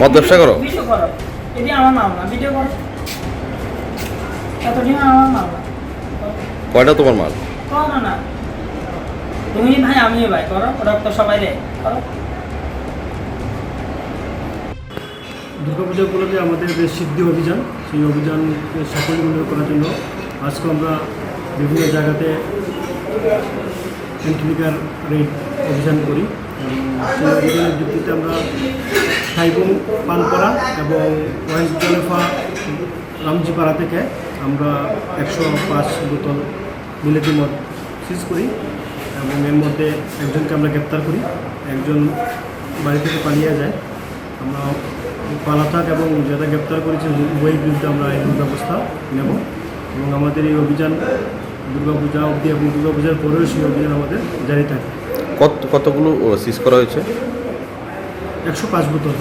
মদ ব্যবসা করো? ভিডিও করো। এটি আমার মামলা ভিডিও করো। এতদিন আমার মামলা। কয়টা তোমার মাল? তুমি ভাই আমিও ভাই করো। রক্ত সবাই রে করো। দুর্গাপূজা উপলক্ষে আমাদের যে সিদ্ধি অভিযান। সেই অভিযানকে সাফল্যমণ্ডিত করার জন্য আজকে আমরা বিভিন্ন জায়গাতে এন্ট্রিকার রেড অভিযান করি। সেই অভিযানের ভিত্তিতে আমরা সাইবং পানপাড়া এবং ওয়েস্ট জলেফা রামজিপাড়া থেকে আমরা একশো পাঁচ বোতল মিলেতি মদ সিজ করি এবং এর মধ্যে একজনকে আমরা গ্রেপ্তার করি। একজন বাড়ি থেকে পালিয়ে যায়। আমরা পালাথাক এবং যারা গ্রেপ্তার করেছে, উভয়ের বিরুদ্ধে আমরা আইন ব্যবস্থা নেব এবং আমাদের এই অভিযান দুর্গাপূজা অবধি এবং দুর্গাপূজার পরেও সেই অভিযান আমাদের জারি থাকে। কত কতগুলো সিজ করা হয়েছে? একশো পাঁচ বোতল।